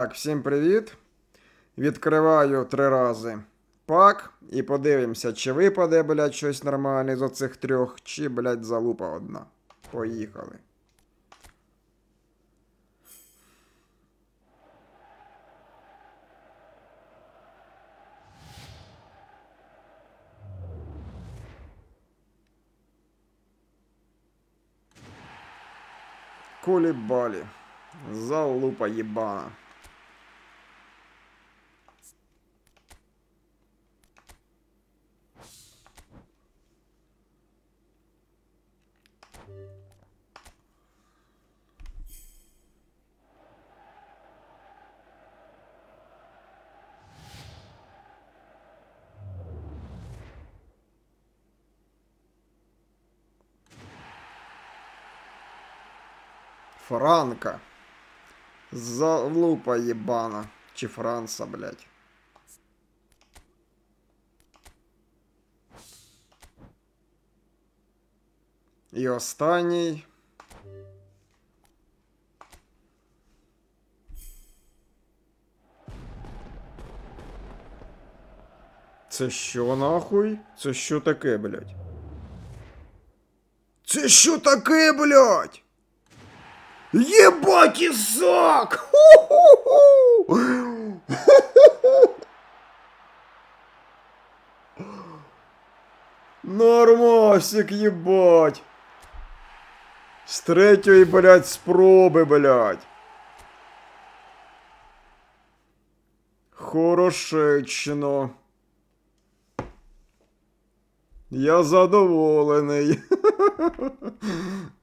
Так, всім привіт. Відкриваю три рази пак і подивимося, чи випаде, блядь, щось нормальне з оцих трьох, чи, блядь, залупа одна. Поїхали. Кулібалі. Залупа єбана. Франка. Залупа єбана. Чи Франца, блядь. І останній. Це що нахуй? Це що таке, блядь? Це що таке, блядь? Исаак! Ху-ху-ху! Нормасик, ебать! З третьої, блядь, спроби, блядь. Хорошечно. Я задоволений.